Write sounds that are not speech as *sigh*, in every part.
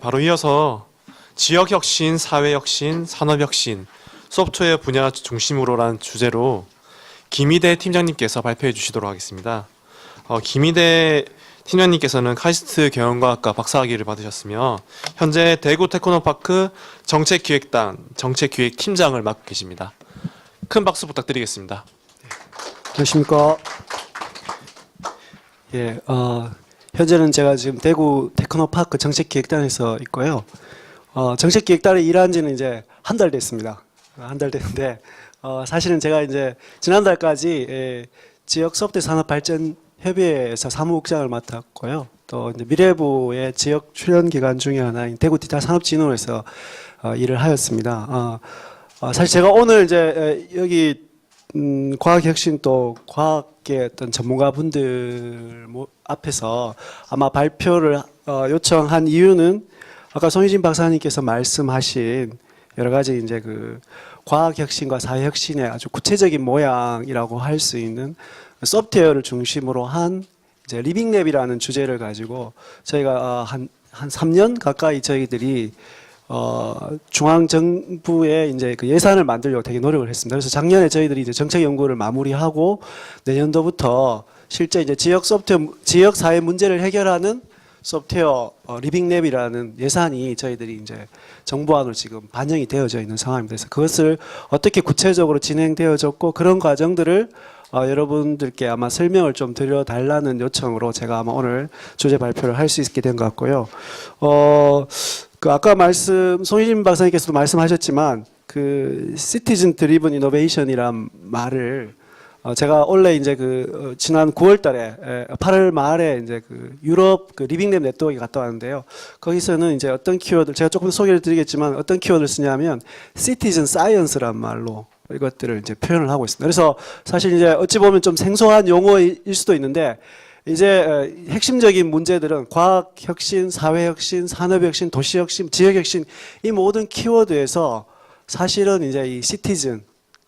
바로 이어서 지역 혁신, 사회 혁신, 산업 혁신, 소프트웨어 분야 중심으로라는 주제로 김희대 팀장님께서 발표해 주시도록 하겠습니다. 어, 김희대 팀장님께서는 카이스트 경영과학과 박사학위를 받으셨으며 현재 대구 테크노파크 정책기획단 정책기획팀장을 맡고 계십니다. 큰 박수 부탁드리겠습니다. 안녕하십니까. 예, 어, 현재는 제가 지금 대구 테크노파크 정책기획단에서 있고요. 어, 정책기획단에 일한 지는 이제 한 달 됐습니다. 한 달 됐는데, 어, 사실은 제가 이제 지난달까지 예, 지역 소프트 산업 발전 협의회에서 사무국장을 맡았고요. 또 미래부의 지역 출연 기관 중에 하나인 대구 디지털 산업진흥원에서 어, 일을 하였습니다. 어, 어, 사실 제가 오늘 이제 에, 여기 음, 과학혁신 또 과학계 어떤 전문가분들 모- 앞에서 아마 발표를 어, 요청한 이유는 아까 송희진 박사님께서 말씀하신 여러 가지 이제 그 과학혁신과 사회혁신의 아주 구체적인 모양이라고 할 수 있는 소프트웨어를 중심으로 한 이제 리빙랩이라는 주제를 가지고 저희가 어, 한, 한 3년 가까이 저희들이 어, 중앙 정부의 이제 그 예산을 만들려고 되게 노력을 했습니다. 그래서 작년에 저희들이 이제 정책 연구를 마무리하고 내년도부터 실제 이제 지역 소프트웨어, 지역 사회 문제를 해결하는 소프트웨어 어, 리빙랩이라는 예산이 저희들이 이제 정부안으로 지금 반영이 되어져 있는 상황입니다. 그래서 그것을 어떻게 구체적으로 진행되어졌고 그런 과정들을 어, 여러분들께 아마 설명을 좀 드려달라는 요청으로 제가 아마 오늘 주제 발표를 할 수 있게 된 것 같고요. 어, 그 아까 말씀 송희진 박사님께서도 말씀하셨지만 그 시티즌 드리븐 이노베이션이란 말을 어, 제가 원래 이제 그 어, 지난 9월달에 8월 말에 이제 그 유럽 그 리빙랩 네트워크에 갔다 왔는데요. 거기서는 이제 어떤 키워드 제가 조금 소개를 드리겠지만 어떤 키워드를 쓰냐면 시티즌 사이언스란 말로 이것들을 이제 표현을 하고 있습니다. 그래서 사실 이제 어찌 보면 좀 생소한 용어일 수도 있는데 이제 어, 핵심적인 문제들은 과학 혁신, 사회 혁신, 산업 혁신, 도시 혁신, 지역 혁신 이 모든 키워드에서 사실은 이제 이 시티즌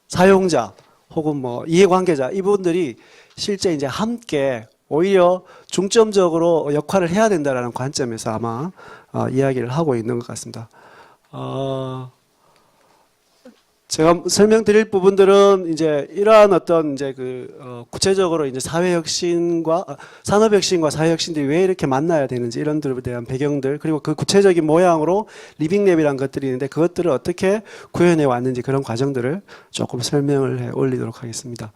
사용자 혹은 뭐 이해관계자 이분들이 실제 이제 함께 오히려 중점적으로 역할을 해야 된다라는 관점에서 아마 어, 이야기를 하고 있는 것 같습니다. 어, 제가 설명드릴 부분들은 이제 이러한 어떤 이제 그 어, 구체적으로 이제 사회 혁신과 아, 산업 혁신과 사회 혁신들이 왜 이렇게 만나야 되는지 이런 들에 대한 배경들 그리고 그 구체적인 모양으로 리빙랩이라는 것들이 있는데 그것들을 어떻게 구현해 왔는지 그런 과정들을 조금 설명을 해 올리도록 하겠습니다.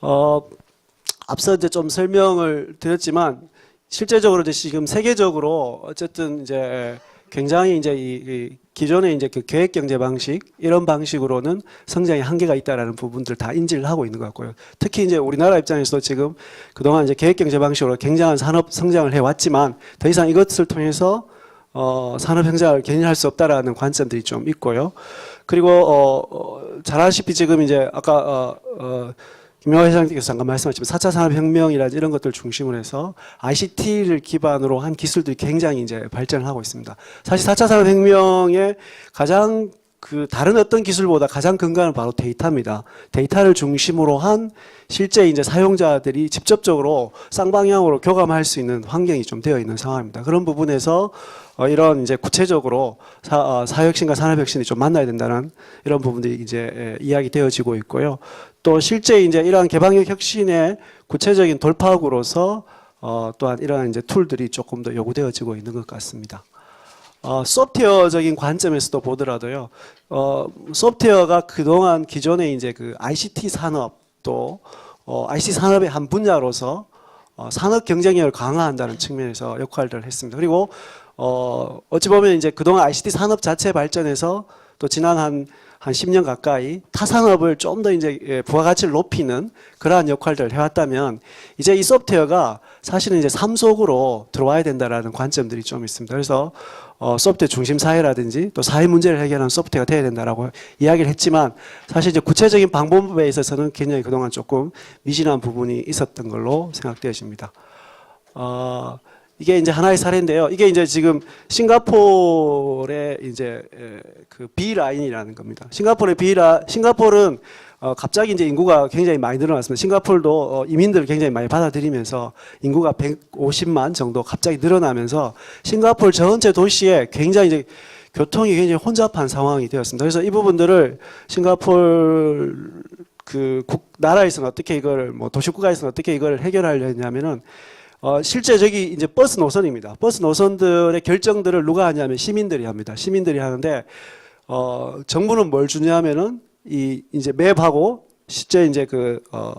어, 앞서 이제 좀 설명을 드렸지만 실제적으로 이제 지금 세계적으로 어쨌든 이제 굉장히 이제 이, 이 기존의 이제 그 계획 경제 방식 이런 방식으로는 성장에 한계가 있다라는 부분들 다 인지를 하고 있는 것 같고요. 특히 이제 우리나라 입장에서도 지금 그동안 이제 계획 경제 방식으로 굉장한 산업 성장을 해 왔지만 더 이상 이것을 통해서 어, 산업 성장을 견인할 수 없다라는 관점들이 좀 있고요. 그리고 어, 어, 잘 아시피 지금 이제 아까 어, 어, 김영하 회장님께서 잠깐 말씀하셨지만 4차 산업혁명이라든지 이런 것들 중심으로 해서 ICT를 기반으로 한 기술들이 굉장히 이제 발전을 하고 있습니다. 사실 4차 산업혁명의 가장 그 다른 어떤 기술보다 가장 근간은 바로 데이터입니다. 데이터를 중심으로 한 실제 이제 사용자들이 직접적으로 쌍방향으로 교감할 수 있는 환경이 좀 되어 있는 상황입니다. 그런 부분에서 어, 이런 이제 구체적으로 사, 어, 사회혁신과 산업혁신이 좀 만나야 된다는 이런 부분들이 이제 에, 이야기 되어지고 있고요. 또 실제 이제 이러한 개방력 혁신의 구체적인 돌파구로서 어, 또한 이러한 이제 툴들이 조금 더 요구되어지고 있는 것 같습니다. 어, 소프트웨어적인 관점에서도 보더라도요, 어, 소프트웨어가 그동안 기존의 이제 그 ICT 산업 또 어, ICT 산업의 한 분야로서 어, 산업 경쟁력을 강화한다는 측면에서 역할을 했습니다. 그리고 어, 어찌 보면 이제 그동안 ICT 산업 자체 발전에서 또 지난 한, 한 10년 가까이 타 산업을 좀 더 이제 예, 부가가치를 높이는 그러한 역할들을 해왔다면 이제 이 소프트웨어가 사실은 이제 삼속으로 들어와야 된다라는 관점들이 좀 있습니다. 그래서 어, 소프트웨어 중심 사회라든지 또 사회 문제를 해결하는 소프트웨어가 돼야 된다라고 이야기를 했지만 사실 이제 구체적인 방법에 있어서는 굉장히 그동안 조금 미진한 부분이 있었던 걸로 생각되어집니다. 어, 이게 이제 하나의 사례인데요. 이게 이제 지금 싱가포르의 이제 에, 그 B 라인이라는 겁니다. 싱가포르의 B 라 싱가포르는 어, 갑자기 이제 인구가 굉장히 많이 늘어났습니다. 싱가포르도 어, 이민들을 굉장히 많이 받아들이면서 인구가 150만 정도 갑자기 늘어나면서 싱가포르 전체 도시에 굉장히 이제 교통이 굉장히 혼잡한 상황이 되었습니다. 그래서 이 부분들을 싱가포르 그 국, 나라에서는 어떻게 이걸 뭐 도시국가에서는 어떻게 이걸 해결하려 했냐면은 어, 실제 저기 이제 버스 노선입니다. 버스 노선들의 결정들을 누가 하냐면 시민들이 합니다. 시민들이 하는데 어, 정부는 뭘 주냐면은 이 이제 맵하고 실제 이제 그 어,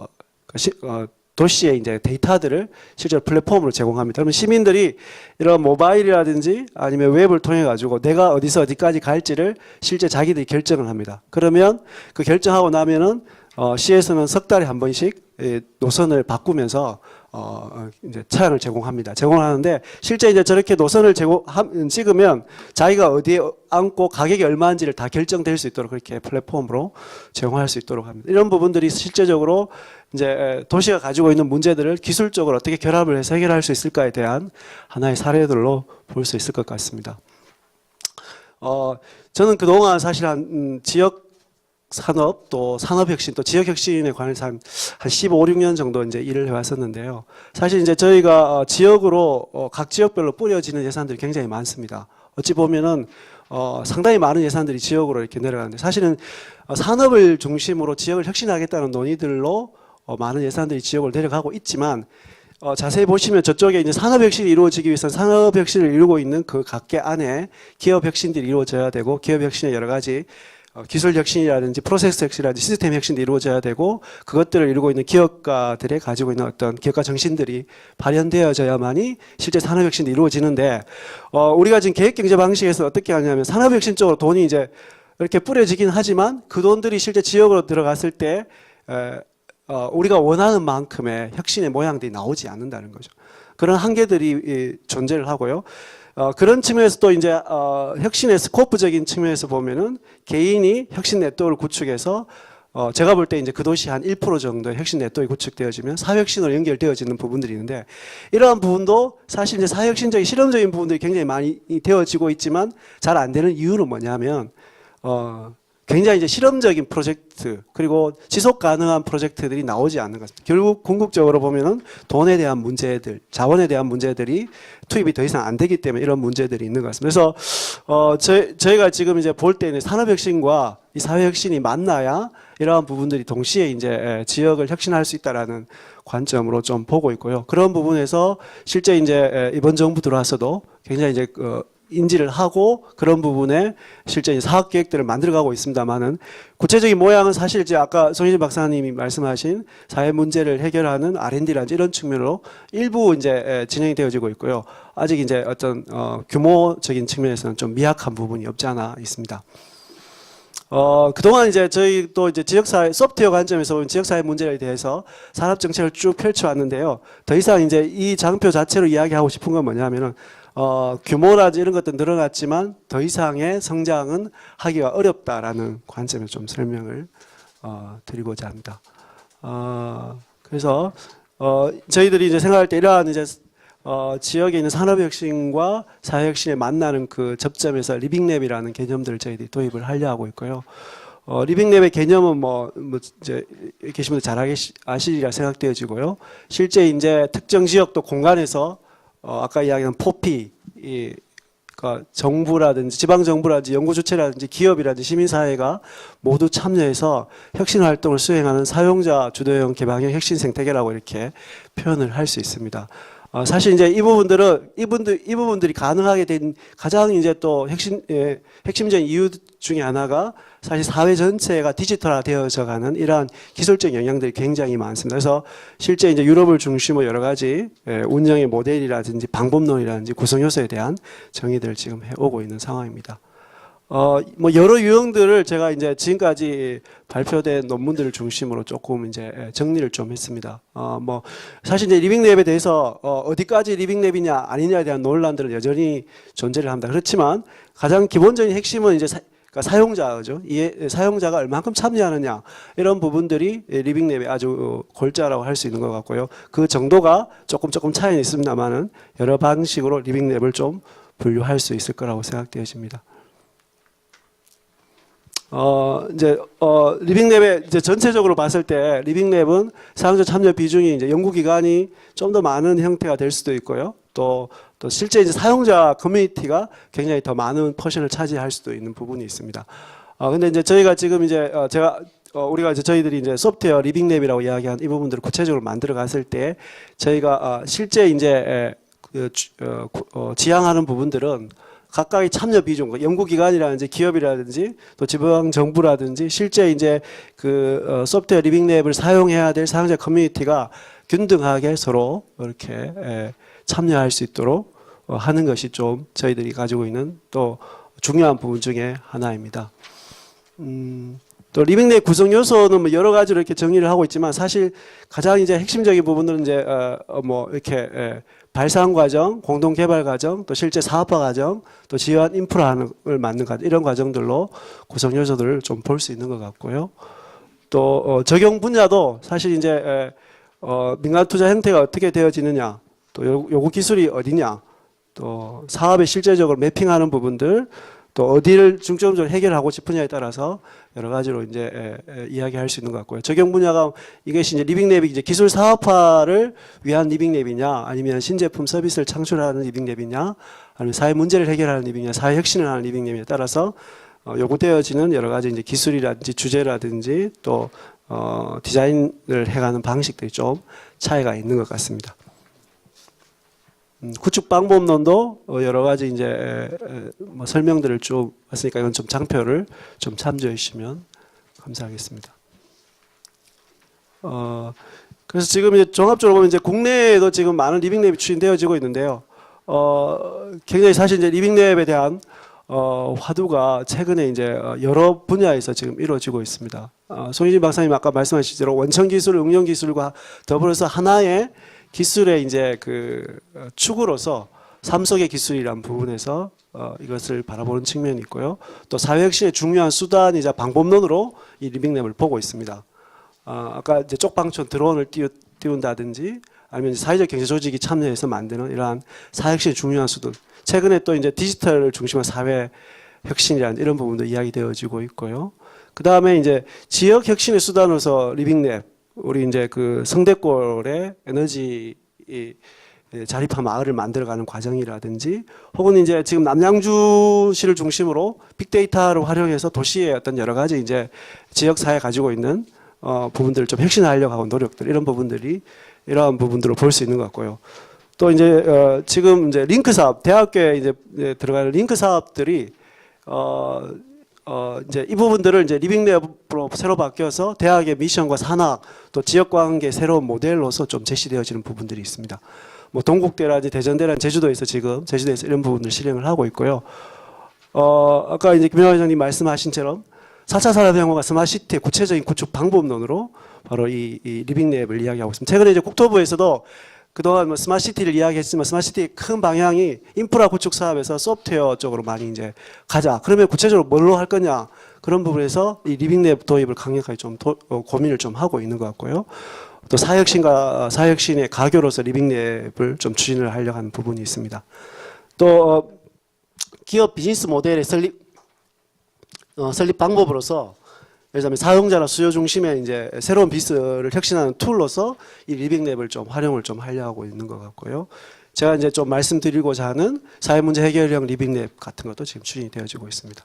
그 시, 어, 도시의 이제 데이터들을 실제로 플랫폼으로 제공합니다. 그러면 시민들이 이런 모바일이라든지 아니면 웹을 통해 가지고 내가 어디서 어디까지 갈지를 실제 자기들이 결정을 합니다. 그러면 그 결정하고 나면은 어, 시에서는 석 달에 한 번씩 예, 노선을 바꾸면서 어, 어, 이제 차량을 제공합니다. 제공하는데 실제 이제 저렇게 노선을 제공 함- 찍으면 자기가 어디에 앉고 가격이 얼마인지를 다 결정될 수 있도록 그렇게 플랫폼으로 제공할 수 있도록 합니다. 이런 부분들이 실제적으로 이제 에, 도시가 가지고 있는 문제들을 기술적으로 어떻게 결합을 해서 해결할 수 있을까에 대한 하나의 사례들로 볼 수 있을 것 같습니다. 어, 저는 그동안 사실 한 음, 지역 산업 또 산업 혁신 또 지역 혁신에 관해서 한, 한 15, 16년 정도 이제 일을 해왔었는데요. 사실 이제 저희가 어, 지역으로 어, 각 지역별로 뿌려지는 예산들이 굉장히 많습니다. 어찌 보면은 어, 상당히 많은 예산들이 지역으로 이렇게 내려가는데 사실은 어, 산업을 중심으로 지역을 혁신하겠다는 논의들로 어, 많은 예산들이 지역으로 내려가고 있지만 어, 자세히 보시면 저쪽에 이제 산업 혁신이 이루어지기 위해서는 산업 혁신을 이루고 있는 그 각계 안에 기업 혁신들이 이루어져야 되고 기업 혁신의 여러 가지 어, 기술 혁신이라든지 프로세스 혁신이라든지 시스템 혁신도 이루어져야 되고 그것들을 이루고 있는 기업가들의 가지고 있는 어떤 기업가 정신들이 발현되어져야만이 실제 산업 혁신이 이루어지는데 어, 우리가 지금 계획 경제 방식에서 어떻게 하냐면 산업 혁신 쪽으로 돈이 이제 이렇게 뿌려지긴 하지만 그 돈들이 실제 지역으로 들어갔을 때 에, 어, 우리가 원하는 만큼의 혁신의 모양들이 나오지 않는다는 거죠. 그런 한계들이 이, 존재를 하고요. 어, 그런 측면에서 또 이제 어, 혁신의 스코프적인 측면에서 보면은 개인이 혁신 네트워크를 구축해서 어, 제가 볼 때 이제 그 도시 한 1% 정도의 혁신 네트워크가 구축되어지면 사회혁신으로 연결되어지는 부분들이 있는데 이러한 부분도 사실 이제 사회혁신적인 실험적인 부분들이 굉장히 많이 되어지고 있지만 잘 안 되는 이유는 뭐냐면 어, 굉장히 이제 실험적인 프로젝트 그리고 지속 가능한 프로젝트들이 나오지 않는 것입니다. 결국 궁극적으로 보면은 돈에 대한 문제들, 자원에 대한 문제들이 투입이 더 이상 안 되기 때문에 이런 문제들이 있는 것 같습니다. 그래서 어 저희, 저희가 지금 이제 볼 때는 산업 혁신과 이 사회 혁신이 만나야 이러한 부분들이 동시에 이제 에, 지역을 혁신할 수 있다라는 관점으로 좀 보고 있고요. 그런 부분에서 실제 이제 에, 이번 정부 들어와서도 굉장히 이제 어, 인지를 하고 그런 부분에 실제 사업 계획들을 만들어가고 있습니다만은 구체적인 모양은 사실 이제 아까 송희진 박사님이 말씀하신 사회 문제를 해결하는 R&D라든지 이런 측면으로 일부 이제 에, 진행이 되어지고 있고요. 아직 이제 어떤 어, 규모적인 측면에서는 좀 미약한 부분이 없지 않아 있습니다. 어, 그동안 이제 저희 또 이제 지역사회, 소프트웨어 관점에서 보면 지역사회 문제에 대해서 산업정책을 쭉 펼쳐왔는데요. 더 이상 이제 이 장표 자체로 이야기하고 싶은 건 뭐냐면은, 어, 규모라든지 이런 것도 늘어났지만 더 이상의 성장은 하기가 어렵다라는 관점에서 좀 설명을, 어, 드리고자 합니다. 어, 그래서, 어, 저희들이 이제 생각할 때 이러한 이제 어, 지역에 있는 산업혁신과 사회혁신에 만나는 그 접점에서 리빙랩이라는 개념들을 저희들이 도입을 하려 하고 있고요. 어, 리빙랩의 개념은 뭐, 뭐 이제 계신 분들 잘 아시- 아시리라 생각되어지고요. 실제 이제 특정 지역도 공간에서 어, 아까 이야기한 포피, 이, 그러니까 정부라든지 지방 정부라든지 연구 주체라든지 기업이라든지 시민사회가 모두 참여해서 혁신 활동을 수행하는 사용자 주도형 개방형 혁신 생태계라고 이렇게 표현을 할 수 있습니다. 어, 사실 이제 이 부분들은 이분들 이 부분들이 가능하게 된 가장 이제 또 핵심 예, 핵심적인 이유 중에 하나가 사실 사회 전체가 디지털화 되어져 가는 이러한 기술적 영향들이 굉장히 많습니다. 그래서 실제 이제 유럽을 중심으로 여러 가지 예, 운영의 모델이라든지 방법론이라든지 구성 요소에 대한 정의들을 지금 해 오고 있는 상황입니다. 어, 뭐 여러 유형들을 제가 이제 지금까지 발표된 논문들을 중심으로 조금 이제 정리를 좀 했습니다. 어, 뭐 사실 이제 리빙랩에 대해서 어, 어디까지 리빙랩이냐 아니냐에 대한 논란들은 여전히 존재를 합니다. 그렇지만 가장 기본적인 핵심은 이제 사- 그러니까 사용자죠. 이 사용자가 얼만큼 참여하느냐 이런 부분들이 리빙랩의 아주 어, 골자라고 할 수 있는 것 같고요. 그 정도가 조금 조금 차이는 있습니다만은 여러 방식으로 리빙랩을 좀 분류할 수 있을 거라고 생각되어집니다. 어 이제 어 리빙랩의 이제 전체적으로 봤을 때 리빙랩은 사용자 참여 비중이 이제 연구 기간이 좀 더 많은 형태가 될 수도 있고요. 또 또 실제 이제 사용자 커뮤니티가 굉장히 더 많은 퍼션을 차지할 수도 있는 부분이 있습니다. 어 근데 이제 저희가 지금 이제 어 제가 어 우리가 이제 저희들이 이제 소프트웨어 리빙랩이라고 이야기한 이 부분들을 구체적으로 만들어 갔을 때 저희가 어 실제 이제 에, 그 주- 어, 구- 어, 지향하는 부분들은 각각의 참여 비중, 그 연구기관이라든지 기업이라든지 또 지방 정부라든지 실제 이제 그 어, 소프트웨어 리빙랩을 사용해야 될 사용자 커뮤니티가 균등하게 서로 이렇게 에, 참여할 수 있도록 어, 하는 것이 좀 저희들이 가지고 있는 또 중요한 부분 중에 하나입니다. 음, 또 리빙랩 구성 요소는 뭐 여러 가지로 이렇게 정리를 하고 있지만 사실 가장 이제 핵심적인 부분들은 이제 어, 어, 뭐 이렇게 에, 발상 과정, 공동 개발 과정, 또 실제 사업화 과정, 또 지원 인프라를 만든 과정 이런 과정들로 구성 요소들을 좀 볼 수 있는 것 같고요. 또 어, 적용 분야도 사실 이제 에, 어, 민간 투자 형태가 어떻게 되어지느냐, 또 요- 요구 기술이 어디냐, 또 사업에 실제적으로 매핑하는 부분들, 또 어디를 중점적으로 해결하고 싶으냐에 따라서 여러 가지로 이제 에, 에, 이야기할 수 있는 것 같고요. 적용 분야가 이것이 이제 리빙랩이 이제 기술 사업화를 위한 리빙랩이냐, 아니면 신제품 서비스를 창출하는 리빙랩이냐, 아니면 사회 문제를 해결하는 리빙이냐, 사회 혁신을 하는 리빙랩에 따라서 어, 요구되어지는 여러 가지 이제 기술이라든지 주제라든지 또 어, 디자인을 해가는 방식들이 좀 차이가 있는 것 같습니다. 음, 구축 방법론도 어, 여러 가지 이제 뭐 설명들을 쭉 했으니까 이건 좀 장표를 좀 참조해 주시면 감사하겠습니다. 어, 그래서 지금 이제 종합적으로 보면 이제 국내에도 지금 많은 리빙랩이 추진되어지고 있는데요. 어, 굉장히 사실 이제 리빙랩에 대한 어, 화두가 최근에 이제 어, 여러 분야에서 지금 이루어지고 있습니다. 어, 송희진 박사님 아까 말씀하신 대로 원천 기술, 응용 기술과 더불어서 하나의 기술의 이제 그 어, 축으로서 삼속의 기술이란 부분에서 어, 이것을 바라보는 측면이 있고요. 또 사회혁신의 중요한 수단이자 방법론으로 이 리빙랩을 보고 있습니다. 어, 아까 이제 쪽방촌 드론을 띄우, 띄운다든지 아니면 사회적 경제 조직이 참여해서 만드는 이러한 사회혁신의 중요한 수단. 최근에 또 이제 디지털을 중심한 사회 혁신이라는 이런 부분도 이야기되어지고 있고요. 그 다음에 이제 지역 혁신의 수단으로서 리빙랩, 우리 이제 그 성대골의 에너지 이 예, 자립화 마을을 만들어가는 과정이라든지 혹은 이제 지금 남양주시를 중심으로 빅데이터를 활용해서 도시의 어떤 여러 가지 이제 지역 사회 가지고 있는 어, 부분들을 좀 혁신하려고 하고 노력들 이런 부분들이 이러한 부분들로 볼수 있는 것 같고요. 또 이제 어, 지금 이제 링크 사업 대학교에 이제 예, 들어가는 링크 사업들이 어, 어, 이제 이 부분들을 이제 리빙랩으로 새로 바뀌어서 대학의 미션과 산학 또 지역 관계 새로운 모델로서 좀 제시되어지는 부분들이 있습니다. 뭐 동국대라든지 대전대라든지 제주도에서 지금 제주도에서 이런 부분을 실행을 하고 있고요. 어, 아까 이제 김영환 회장님 말씀하신처럼 4차 산업혁명과 스마트시티의 구체적인 구축 방법론으로 바로 이, 이 리빙랩을 이야기하고 있습니다. 최근에 이제 국토부에서도 그동안 뭐 스마트시티를 이야기했지만 스마트시티의 큰 방향이 인프라 구축 사업에서 소프트웨어 쪽으로 많이 이제 가자. 그러면 구체적으로 뭘로 할 거냐. 그런 부분에서 이 리빙랩 도입을 강력하게 좀 도- 어, 고민을 좀 하고 있는 것 같고요. 또 사회혁신과 사회혁신의 가교로서 리빙랩을 좀 추진을 하려고 하는 부분이 있습니다. 또 어, 기업 비즈니스 모델의 설립 어, 설립 방법으로서 들면 사용자나 수요 중심의 이제 새로운 비즈를 혁신하는 툴로서 이 리빙랩을 좀 활용을 좀 하려고 있는 것 같고요. 제가 이제 좀 말씀드리고자 하는 사회 문제 해결형 리빙랩 같은 것도 지금 추진이 되어지고 있습니다.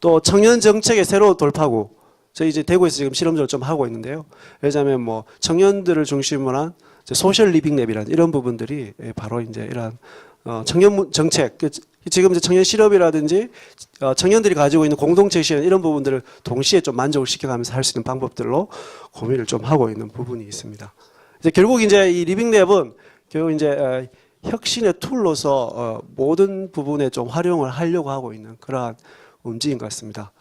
또 청년 정책의 새로운 돌파구 저희 이제 대구에서 지금 실험적으로 좀 하고 있는데요. 들면 뭐 청년들을 중심으로 한 소셜 리빙랩이라는 이런 부분들이 예, 바로 이제 어, 청년 문- 정책 그 지금 청년 실업이라든지 어, 청년들이 가지고 있는 공동체 실현 이런 부분들을 동시에 좀 만족을 시켜가면서 할 수 있는 방법들로 고민을 좀 하고 있는 부분이 있습니다. 이제 결국 이제 이 리빙랩은 결국 이제 어, 혁신의 툴로서 어, 모든 부분에 좀 활용을 하려고 하고 있는 그러한 움직임 같습니다.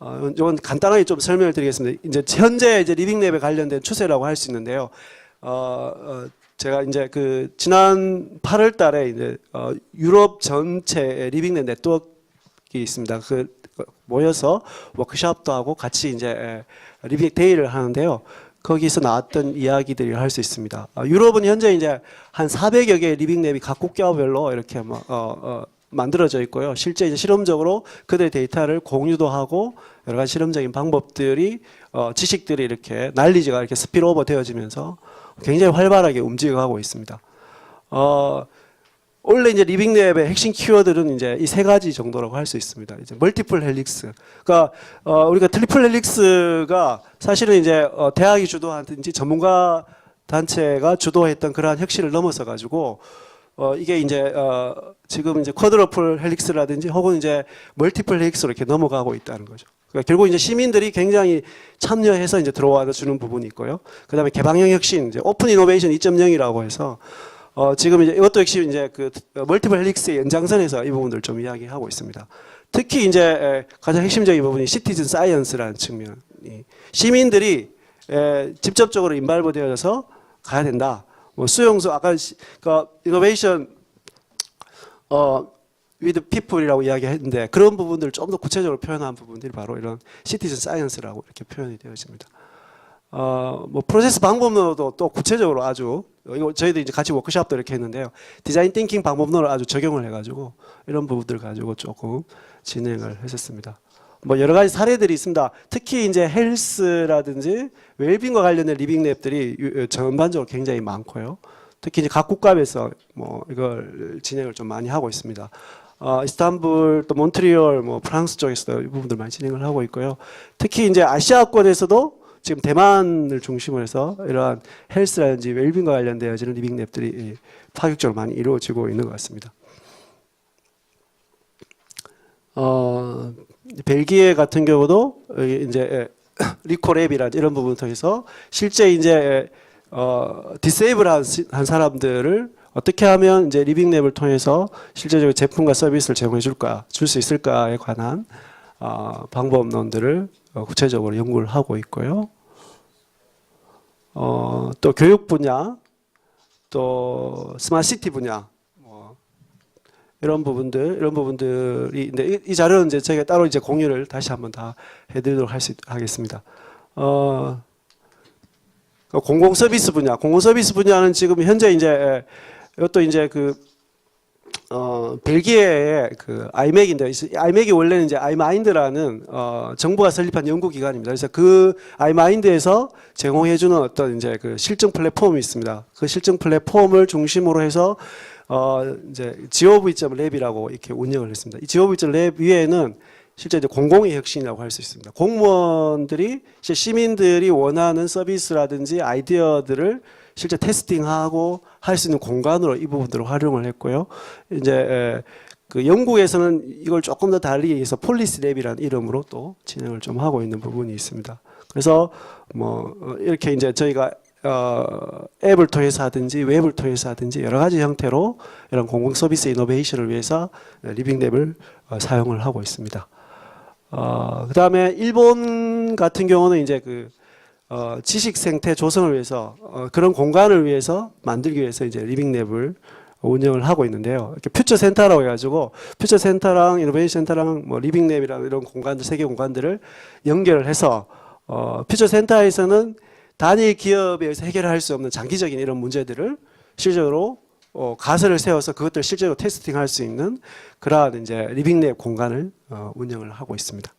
어, 이건 간단하게 좀 설명을 드리겠습니다. 이제 현재 이제 리빙랩에 관련된 추세라고 할 수 있는데요. 어, 어, 제가 이제 그 지난 8월 달에 이제 어, 유럽 전체의 리빙랩 네트워크 있습니다. 그 모여서 워크숍도 하고 같이 이제 에, 리빙 데이를 하는데요. 거기서 나왔던 이야기들을 할수 있습니다. 어, 유럽은 현재 이제 한 400여 개의 리빙랩이 각 국가별로 이렇게 뭐, 어, 어, 만들어져 있고요. 실제 이제 실험적으로 그들의 데이터를 공유도 하고 여러 가지 실험적인 방법들이 어, 지식들이 이렇게 난리지가 이렇게 스피드오버 되어지면서 굉장히 활발하게 움직여가고 있습니다. 어, 원래 이제 리빙랩의 핵심 키워드는 이제 이 세 가지 정도라고 할 수 있습니다. 이제 멀티플 헬릭스. 그러니까 어, 우리가 트리플 헬릭스가 사실은 이제 어, 대학이 주도하든지 전문가 단체가 주도했던 그러한 혁신을 넘어서 가지고 어, 이게 이제 어, 지금 이제 쿼드러플 헬릭스라든지 혹은 이제 멀티플 헬릭스로 이렇게 넘어가고 있다는 거죠. 그러니까 결국 이제 시민들이 굉장히 참여해서 이제 들어와 주는 부분이 있고요. 그 다음에 개방형 혁신, 이제 오픈 이노베이션 2.0이라고 해서 어, 지금 이제 이것도 역시 이제 그 멀티플 헬릭스의 연장선에서 이 부분들 좀 이야기하고 있습니다. 특히 이제 에, 가장 핵심적인 부분이 시티즌 사이언스라는 측면이 시민들이 에, 직접적으로 인발브 되어서 가야 된다. 뭐 수용소 아까 시, 그러니까 이노베이션 어 with people이라고 이야기했는데 그런 부분들을 좀 더 구체적으로 표현한 부분들이 바로 이런 시티즌 사이언스라고 이렇게 표현이 되어 있습니다. 어, 뭐 프로세스 방법론도 또 구체적으로 아주 이거 저희도 이제 같이 워크숍도 이렇게 했는데요. 디자인 띵킹 방법론을 아주 적용을 해가지고 이런 부분들 가지고 조금 진행을 했었습니다. 뭐 여러 가지 사례들이 있습니다. 특히 이제 헬스라든지 웰빙과 관련된 리빙 랩들이 유- 전반적으로 굉장히 많고요. 특히 이제 각 국가에서 뭐 이걸 진행을 좀 많이 하고 있습니다. 어, 이스탄불 또 몬트리올 뭐 프랑스 쪽에서도 이 부분들 많이 진행을 하고 있고요. 특히 이제 아시아권에서도 지금 대만을 중심으로 해서 이러한 헬스라든지 웰빙과 관련되어지는 리빙 랩들이 파격적으로 많이 이루어지고 있는 것 같습니다. 어, 벨기에 같은 경우도 이제 *coughs* 리코랩이라든지 이런 부분을 통해서 실제 이제 어, 디세이블한 시- 한 사람들을 어떻게 하면 이제 리빙랩을 통해서 실제적으로 제품과 서비스를 제공해 줄까, 줄 수 있을까에 관한 어, 방법론들을 어, 구체적으로 연구를 하고 있고요. 어, 또 교육 분야, 또 스마트시티 분야, 뭐 이런 부분들, 이런 부분들이 이, 이 자료는 이제 저희가 따로 이제 공유를 다시 한번 다 해드리도록 할 수 하겠습니다. 어, 그 공공 서비스 분야, 공공 서비스 분야는 지금 현재 이제 이것도 이제 그 어, 벨기에의 그 아이맥인데 아이맥이 원래는 이제 아이마인드라는 어, 정부가 설립한 연구 기관입니다. 그래서 그 아이마인드에서 제공해 주는 어떤 이제 그 실증 플랫폼이 있습니다. 그 실증 플랫폼을 중심으로 해서 어, 이제 GOV.랩이라고 이렇게 운영을 했습니다. 이 GOV.랩 위에는 실제 이제 공공의 혁신이라고 할 수 있습니다. 공무원들이 시민들이 원하는 서비스라든지 아이디어들을 실제 테스팅하고 할 수 있는 공간으로 이 부분들을 활용을 했고요. 이제 에, 그 영국에서는 이걸 조금 더 달리 해서 폴리스 랩이라는 이름으로 또 진행을 좀 하고 있는 부분이 있습니다. 그래서 뭐 어, 이렇게 이제 저희가 어, 앱을 통해서 하든지 웹을 통해서 하든지 여러 가지 형태로 이런 공공 서비스 이노베이션을 위해서 리빙랩을 어, 사용을 하고 있습니다. 어, 그 다음에 일본 같은 경우는 이제 그 어, 지식 생태 조성을 위해서 어, 그런 공간을 위해서 만들기 위해서 이제 리빙랩을 운영을 하고 있는데요. 이렇게 퓨처 센터라고 해가지고 퓨처 센터랑 이노베이션 센터랑 뭐 리빙랩이랑 이런 공간들 세계 공간들을 연결을 해서 어, 퓨처 센터에서는 단일 기업에 의해서 해결할 수 없는 장기적인 이런 문제들을 실제로 어, 가설을 세워서 그것들을 실제로 테스팅할 수 있는 그러한 이제 리빙랩 공간을 어, 운영을 하고 있습니다.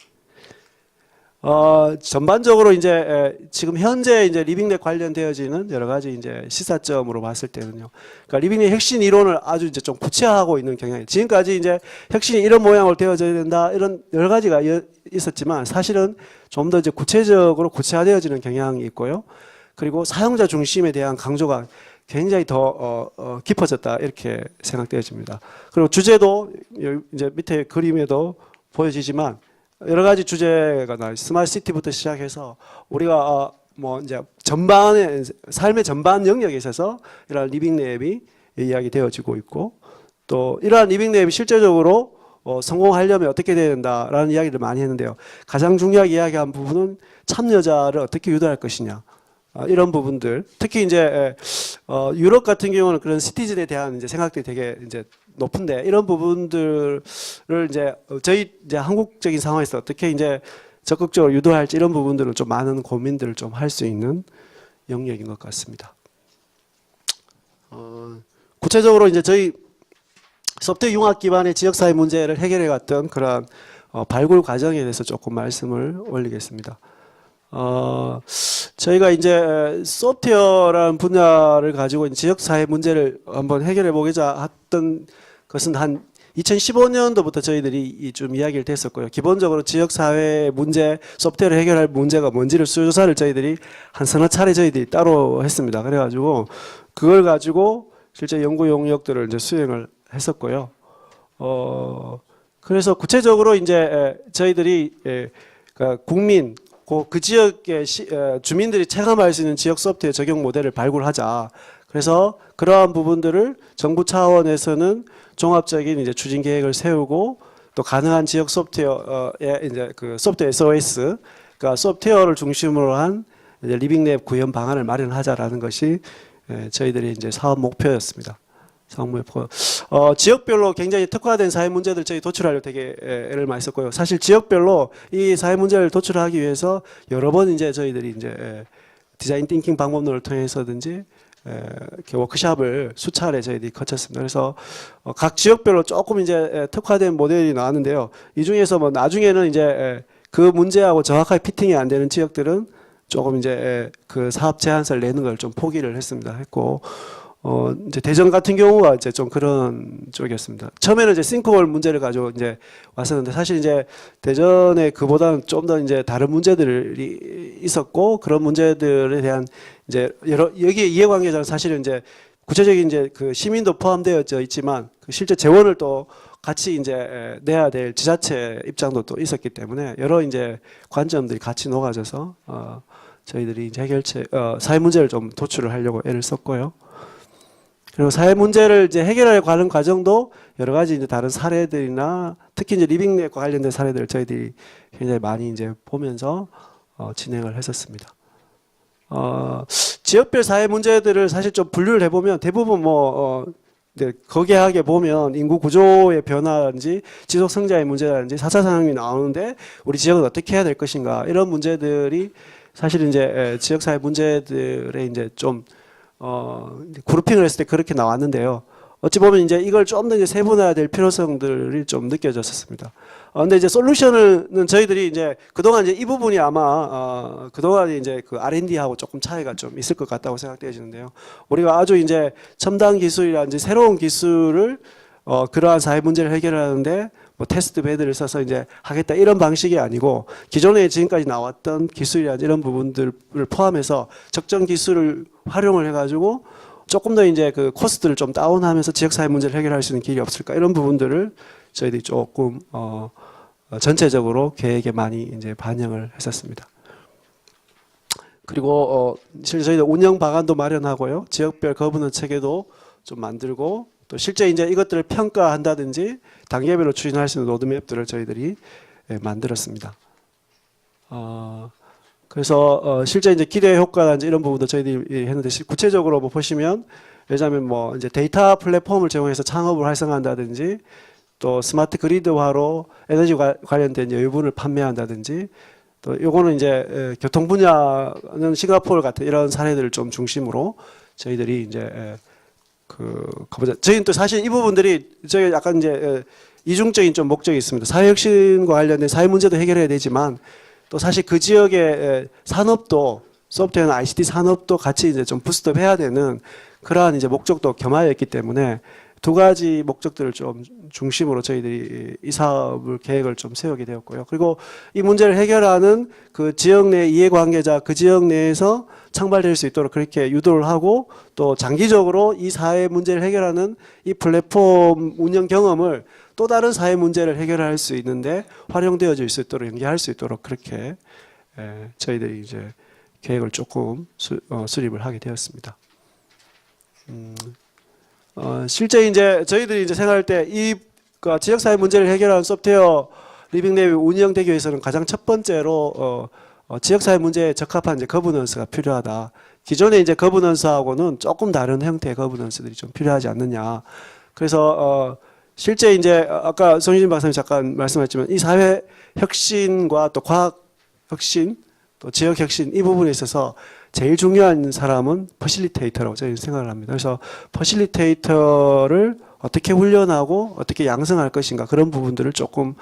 어, 전반적으로 이제 에, 지금 현재 이제 리빙랩 관련되어지는 여러 가지 이제 시사점으로 봤을 때는요. 그러니까 리빙랩 혁신 이론을 아주 이제 좀 구체화하고 있는 경향이 지금까지 이제 혁신이 이런 모양으로 되어져야 된다 이런 여러 가지가 여- 있었지만 사실은 좀 더 이제 구체적으로 구체화되어지는 경향이 있고요. 그리고 사용자 중심에 대한 강조가 굉장히 더 어, 어, 깊어졌다 이렇게 생각되어집니다. 그리고 주제도 이제 밑에 그림에도 보여지지만 여러 가지 주제가 나 스마트 시티부터 시작해서 우리가 어, 뭐 이제 전반의 삶의 전반 영역에 있어서 이러한 리빙 랩이 이야기 되어지고 있고 또 이러한 리빙 랩이 실제적으로 어, 성공하려면 어떻게 돼야 된다라는 이야기를 많이 했는데요. 가장 중요하게 이야기한 부분은 참여자를 어떻게 유도할 것이냐. 아, 이런 부분들 특히 이제 에, 어, 유럽 같은 경우는 그런 시티즌에 대한 이제 생각들이 되게 이제 높은데 이런 부분들을 이제 어, 저희 이제 한국적인 상황에서 어떻게 이제 적극적으로 유도할지 이런 부분들은 좀 많은 고민들을 좀 할 수 있는 영역인 것 같습니다. 어, 구체적으로 이제 저희 소프트웨어 융합 기반의 지역사회 문제를 해결해 갔던 그런 어, 발굴 과정에 대해서 조금 말씀을 올리겠습니다. 어, 저희가 이제 소프트웨어라는 분야를 가지고 지역사회 문제를 한번 해결해 보고자 했던 것은 한 2015년도부터 저희들이 이좀 이야기를 됐었고요. 기본적으로 지역사회 문제, 소프트웨어를 해결할 문제가 뭔지를 수조사를 저희들이 한 서너 차례 저희들이 따로 했습니다. 그래가지고 그걸 가지고 실제 연구 용역들을 이제 수행을 했었고요. 어, 그래서 구체적으로 이제 에, 저희들이 에, 그러니까 국민 그, 그 지역의 주민들이 체감할 수 있는 지역 소프트웨어 적용 모델을 발굴하자. 그래서 그러한 부분들을 정부 차원에서는 종합적인 이제 추진 계획을 세우고 또 가능한 지역 소프트웨어의 이제 그 소프트웨어 SOS, 그러니까 소프트웨어를 중심으로 한 이제 리빙랩 구현 방안을 마련하자라는 것이 에, 저희들이 이제 사업 목표였습니다. 어, 지역별로 굉장히 특화된 사회 문제들 저희 도출하려 되게 에, 애를 많이 썼고요. 사실 지역별로 이 사회 문제를 도출하기 위해서 여러 번 이제 저희들이 이제 에, 디자인 띵킹 방법론을 통해서든지 에, 이렇게 워크샵을 수차례 저희들이 거쳤습니다. 그래서 어, 각 지역별로 조금 이제 에, 특화된 모델이 나왔는데요. 이 중에서 뭐 나중에는 이제 에, 그 문제하고 정확하게 피팅이 안 되는 지역들은 조금 이제 에, 그 사업 제한서를 내는 걸 좀 포기를 했습니다. 했고 어 이제 대전 같은 경우가 이제 좀 그런 쪽이었습니다. 처음에는 이제 싱크홀 문제를 가지고 이제 왔었는데 사실 이제 대전에 그보다는 좀 더 이제 다른 문제들이 있었고 그런 문제들에 대한 이제 여러 여기에 이해관계자는 사실은 이제 구체적인 이제 그 시민도 포함되어져 있지만 그 실제 재원을 또 같이 이제 에, 내야 될 지자체 입장도 또 있었기 때문에 여러 이제 관점들이 같이 녹아져서 어 저희들이 이제 해결책 어 사회 문제를 좀 도출을 하려고 애를 썼고요. 그리고 사회 문제를 이제 해결하려 가는 과정도 여러 가지 이제 다른 사례들이나 특히 이제 리빙넷과 관련된 사례들을 저희들이 굉장히 많이 이제 보면서 어, 진행을 했었습니다. 어, 지역별 사회 문제들을 사실 좀 분류를 해보면 대부분 뭐 어, 네, 거기하게 보면 인구 구조의 변화라든지 지속 성장의 문제라든지 4차 산업이 나오는데 우리 지역은 어떻게 해야 될 것인가 이런 문제들이 사실 이제 에, 지역 사회 문제들의 이제 좀 어, 그룹핑을 했을 때 그렇게 나왔는데요. 어찌 보면 이제 이걸 좀더 이제 세분화될 필요성들이 좀 느껴졌었습니다. 어, 근데 이제 솔루션은 저희들이 이제 그동안 이제 이 부분이 아마, 어, 그동안 이제 그 R&D하고 조금 차이가 좀 있을 것 같다고 생각되어지는데요. 우리가 아주 이제 첨단 기술이라든지 새로운 기술을 어, 그러한 사회 문제를 해결하는데 뭐 테스트 베드를 써서 이제 하겠다 이런 방식이 아니고 기존에 지금까지 나왔던 기술이라든지 이런 부분들을 포함해서 적정 기술을 활용을 해가지고 조금 더 이제 그 코스트를 좀 다운하면서 지역 사회 문제를 해결할 수 있는 길이 없을까 이런 부분들을 저희들이 조금 어, 어, 전체적으로 계획에 많이 이제 반영을 했었습니다. 그리고 어, 실제 저희들 운영 방안도 마련하고요, 지역별 거부는 체계도 좀 만들고 또 실제 이제 이것들을 평가한다든지 단계별로 추진할 수 있는 로드맵들을 저희들이 예, 만들었습니다. 어, 그래서 어, 실제 이제 기대 효과라든지 이런 부분도 저희들이 했는데 시- 구체적으로 뭐 보시면 들자면 뭐 이제 데이터 플랫폼을 제공해서 창업을 활성화한다든지 또 스마트 그리드화로 에너지 과- 관련된 여유분을 판매한다든지 또 요거는 이제 에, 교통 분야는 싱가포르 같은 이런 사례들을 좀 중심으로 저희들이 이제 에, 그 가보자. 저희는 또 사실 이 부분들이 저희 약간 이제 에, 이중적인 좀 목적이 있습니다. 사회혁신과 관련된 사회 문제도 해결해야 되지만 또 사실 그 지역의 에, 산업도 소프트웨어나 ICT 산업도 같이 이제 좀 부스트업 해야 되는 그러한 이제 목적도 겸하여 있기 때문에 두 가지 목적들을 좀 중심으로 저희들이 이 사업을 계획을 좀 세우게 되었고요. 그리고 이 문제를 해결하는 그 지역 내 이해관계자 그 지역 내에서 창발될 수 있도록 그렇게 유도를 하고 또 장기적으로 이 사회 문제를 해결하는 이 플랫폼 운영 경험을 또 다른 사회 문제를 해결할 수 있는데 활용되어질 수 있도록 연계할 수 있도록 그렇게 에, 저희들이 이제 계획을 조금 수, 어, 수립을 하게 되었습니다. 음, 어, 실제 이제 저희들이 이제 생각할 때이 그 지역 사회 문제를 해결하는 소프트웨어 리빙랩이 운영되기 위해서는 가장 첫 번째로 어, 어, 지역 사회 문제에 적합한 이제 거버넌스가 필요하다. 기존의 이제 거버넌스하고는 조금 다른 형태의 거버넌스들이 좀 필요하지 않느냐. 그래서 어, 실제 이제 아까 송희진 박사님 잠깐 말씀하셨지만 이 사회 혁신과 또 과학 혁신 또 지역 혁신 이 부분에 있어서 제일 중요한 사람은 퍼실리테이터라고 저희는 생각을 합니다. 그래서 퍼실리테이터를 어떻게 훈련하고 어떻게 양성할 것인가 그런 부분들을 조금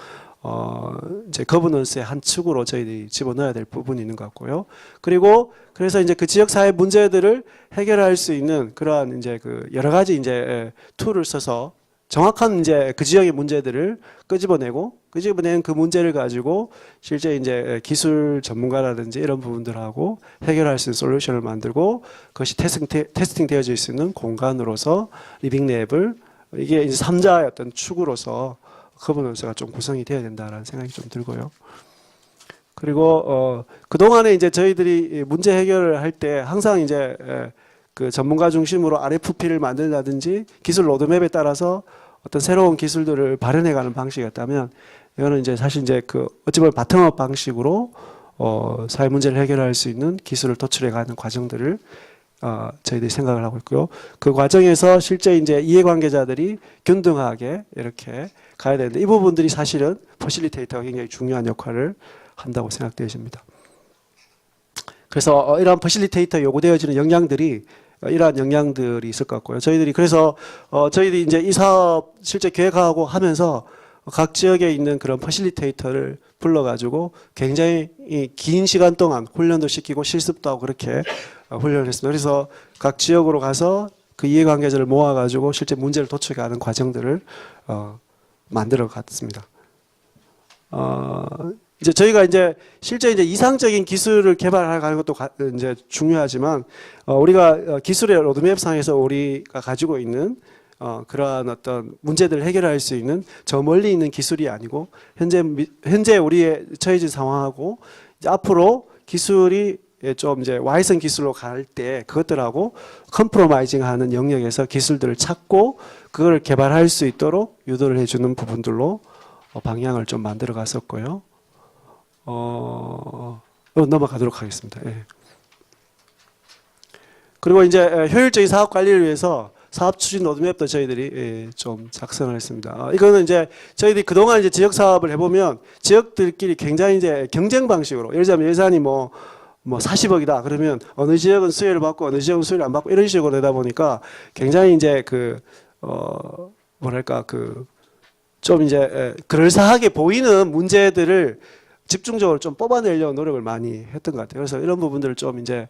어 이제 거버넌스의 한 축으로 저희들이 집어넣어야 될 부분이 있는 것 같고요. 그리고 그래서 이제 그 지역 사회 문제들을 해결할 수 있는 그러한 이제 그 여러 가지 이제 툴을 써서 정확한 이제 그 지역의 문제들을 끄집어내고 끄집어낸 그 문제를 가지고 실제 이제 기술 전문가라든지 이런 부분들하고 해결할 수 있는 솔루션을 만들고 그것이 테스팅, 되어질 수 있는 공간으로서 리빙 랩을 이게 이제 어떤 축으로서 커버넌스가 좀 구성이 돼야 된다라는 생각이 좀 들고요. 그리고 어 그동안에 이제 저희들이 이 문제 해결을 할 때 항상 이제 에, 그 전문가 중심으로 RFP를 만든다든지 기술 로드맵에 따라서 어떤 새로운 기술들을 발현해가는 방식이었다면 이거는 이제 사실 이제 그 어찌 보면 바텀업 방식으로 어 사회 문제를 해결할 수 있는 기술을 도출해가는 과정들을 어 저희들이 생각을 하고 있고요. 그 과정에서 실제 이제 이해관계자들이 균등하게 이렇게 가야 되는데 이 부분들이 사실은 퍼실리테이터가 굉장히 중요한 역할을 한다고 생각되어집니다. 그래서 어, 이러한 퍼실리테이터 요구되어지는 역량들이 어, 이러한 역량들이 있을 것 같고요. 저희들이 그래서 어, 저희들이 이제 이 사업 실제 계획하고 하면서 각 지역에 있는 그런 퍼실리테이터를 불러가지고 굉장히 이긴 시간 동안 훈련도 시키고 실습도 하고 그렇게 어, 훈련을 했습니다. 그래서 각 지역으로 가서 그 이해관계자를 모아가지고 실제 문제를 도출하는 과정들을 어, 만들어 갔습니다. 어, 이제 저희가 이제 실제 이제 이상적인 기술을 개발하는 것도 가- 이제 중요하지만 어, 우리가 어, 기술의 로드맵 상에서 우리가 가지고 있는 어, 그러한 어떤 문제들을 해결할 수 있는 저 멀리 있는 기술이 아니고 현재 미- 현재 우리의 처해진 상황하고 앞으로 기술이 예, 좀 이제 와이성 기술로 갈 때 그것들하고 컴프로마이징하는 영역에서 기술들을 찾고 그걸 개발할 수 있도록 유도를 해주는 부분들로 어, 방향을 좀 만들어 갔었고요. 어, 어, 넘어가도록 하겠습니다. 예. 그리고 이제 에, 효율적인 사업 관리를 위해서 사업 추진 로드맵도 저희들이 예, 좀 작성을 했습니다. 아, 이거는 이제 저희들이 그동안 이제 지역 사업을 해보면 지역들끼리 굉장히 이제 경쟁 방식으로 예를 들자면 예산이 뭐, 뭐 40억이다 그러면 어느 지역은 수혜를 받고 어느 지역은 수혜를 안 받고 이런 식으로 되다 보니까 굉장히 이제 그, 어, 뭐랄까 그 좀 이제 에, 그럴싸하게 보이는 문제들을 집중적으로 좀 뽑아내려고 노력을 많이 했던 것 같아요. 그래서 이런 부분들을 좀 이제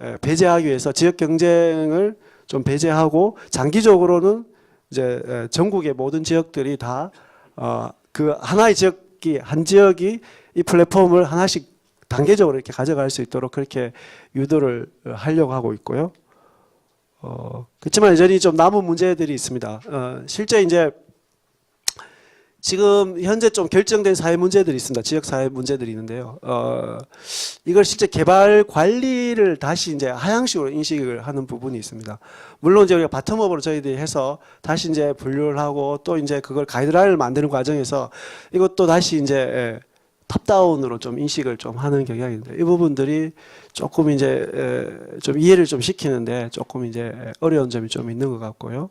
에, 배제하기 위해서 지역 경쟁을 좀 배제하고 장기적으로는 이제 에, 전국의 모든 지역들이 다 어, 그 하나의 지역이 한 지역이 이 플랫폼을 하나씩 단계적으로 이렇게 가져갈 수 있도록 그렇게 유도를 어, 하려고 하고 있고요. 어, 그렇지만 여전히 좀 남은 문제들이 있습니다. 어, 실제 이제 지금 현재 좀 결정된 사회 문제들이 있습니다. 지역 사회 문제들이 있는데요. 어, 이걸 실제 개발 관리를 다시 이제 하향식으로 인식을 하는 부분이 있습니다. 물론 이제 우리가 바텀업으로 저희들이 해서 다시 이제 분류를 하고 또 이제 그걸 가이드라인을 만드는 과정에서 이것도 다시 이제 예, 탑다운으로 좀 인식을 좀 하는 경향인데 이 부분들이 조금 이제 에, 좀 이해를 좀 시키는데 조금 이제 어려운 점이 좀 있는 것 같고요.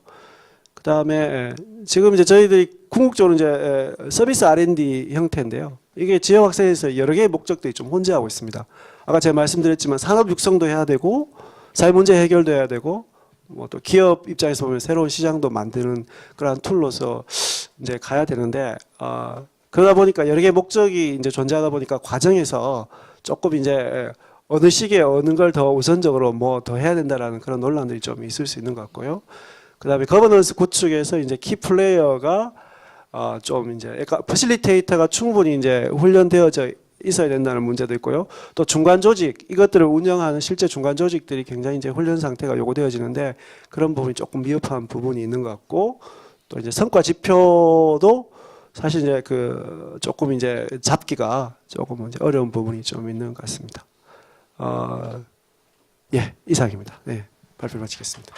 그 다음에 지금 이제 저희들이 궁극적으로 이제 에, 서비스 R&D 형태인데요. 이게 지역 확산에서 여러 개의 목적들이 좀 혼재하고 있습니다. 아까 제가 말씀드렸지만 산업 육성도 해야 되고 사회 문제 해결도 해야 되고 뭐 또 기업 입장에서 보면 새로운 시장도 만드는 그러한 툴로서 이제 가야 되는데 어, 그러다 보니까 여러 개의 목적이 이제 존재하다 보니까 과정에서 조금 이제 어느 시기에 어느 걸 더 우선적으로 뭐 더 해야 된다라는 그런 논란들이 좀 있을 수 있는 것 같고요. 그다음에 거버넌스 구축에서 이제 키 플레이어가 어, 좀 이제 그러니까 퍼실리테이터가 충분히 이제 훈련되어져 있어야 된다는 문제도 있고요. 또 중간 조직 이것들을 운영하는 실제 중간 조직들이 굉장히 이제 훈련 상태가 요구되어지는데 그런 부분이 조금 미흡한 부분이 있는 것 같고 또 이제 성과 지표도 사실 이제 그 조금 이제 잡기가 조금 이제 어려운 부분이 좀 있는 것 같습니다. 어, 예, 이상입니다. 네, 발표 마치겠습니다.